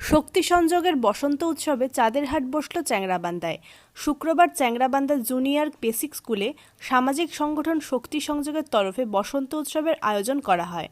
শক্তি সংযোগের বসন্ত উৎসবে চাঁদের হাট বসল চ্যাংরাবান্ধায় শুক্রবার চ্যাংরাবান্ধা জুনিয়র বেসিক স্কুলে সামাজিক সংগঠন শক্তি সংযোগের তরফে বসন্ত উৎসবের আয়োজন করা হয়।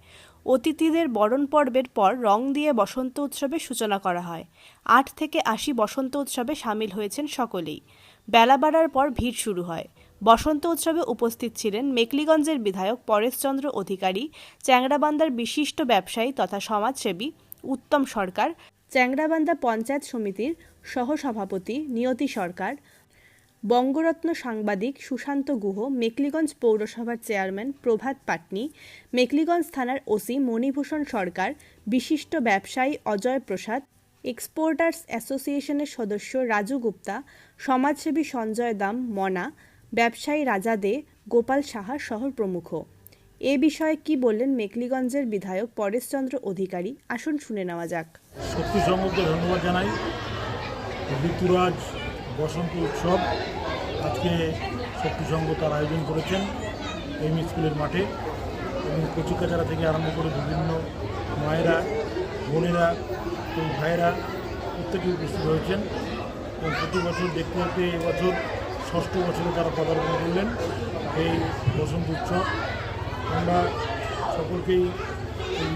অতিথিদের বরণ পর্বের পর রং দিয়ে বসন্ত উৎসবের সূচনা করা হয়। আট থেকে আশি বসন্ত উৎসবে সামিল হয়েছেন সকলেই। বেলা বাড়ার পর ভিড় শুরু হয়। বসন্ত উৎসবে উপস্থিত ছিলেন মেকলিগঞ্জের বিধায়ক পরেশচন্দ্র অধিকারী চ্যাংরাবান্ধার বিশিষ্ট ব্যবসায়ী তথা সমাজসেবী উত্তম সরকার চ্যাংরাবান্ধা পঞ্চায়েত সমিতির সহসভাপতি নিয়তি সরকার, বঙ্গরত্ন সাংবাদিক সুশান্ত গুহ, মেকলিগঞ্জ পৌরসভার চেয়ারম্যান প্রভাত পাটনি, মেকলিগঞ্জ থানার ওসি মণিভূষণ সরকার, বিশিষ্ট ব্যবসায়ী অজয় প্রসাদ, এক্সপোর্টার্স অ্যাসোসিয়েশনের সদস্য রাজু গুপ্তা, সমাজসেবী সঞ্জয় দাম মনা, ব্যবসায়ী রাজা দে, গোপাল সাহা শহর প্রমুখ। এ বিষয়ে কি বললেন মেকলিগঞ্জের বিধায়ক পরেশচন্দ্র অধিকারী? আসুন শুনে নেওয়া যাক। শক্তি সংঘকে ধন্যবাদ জানাই। ঋতুরাজ বসন্ত উৎসব আজকে শক্তি সংঘ তার আয়োজন করেছেন এম স্কুলের মাঠে এবং কচিকাচারা থেকে আরম্ভ করে বিভিন্ন মায়েরা, বোনেরা এবং ভাইয়েরা প্রত্যেকে উপস্থিত হয়েছেন। এবং প্রতি বছর দেখতে দেখতে এবছর ষষ্ঠ বছরে তারা পদার্পণ করলেন এই বসন্ত উৎসব। আমরা সকলকেই এই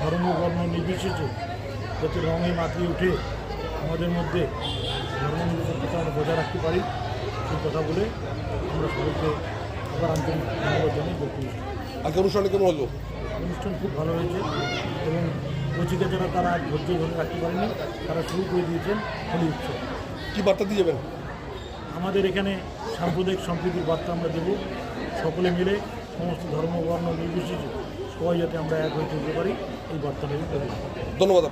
ধর্ম বর্ণ নির্বিশেষে যাতে রঙে মাতিয়ে উঠে আমাদের মধ্যে ধর্ম নিরপেক্ষতা আমরা বজায় রাখতে পারি সেই কথা বলে আমরা সকলকে আবার আন্তরিক ধন্যবাদ জানাই বক্তব্য আজকে অনুষ্ঠানে কেমন হলো? অনুষ্ঠান খুব ভালো হয়েছে এবং কচিকা যারা তারা ধৈর্য ধরে রাখতে পারেনি তারা শুরু করে দিয়েছেন হোলি উৎসব। কী বার্তা দিয়ে যাবেন? আমাদের এখানে সাম্প্রদায়িক সম্প্রীতির বার্তা আমরা দেব। সকলে মিলে সমস্ত ধর্ম, বর্ণ, নির্বিশেষে সবাই যাতে আমরা এক হয়ে চলতে পারি, এই বার্তাটা আমি ধন্যবাদ।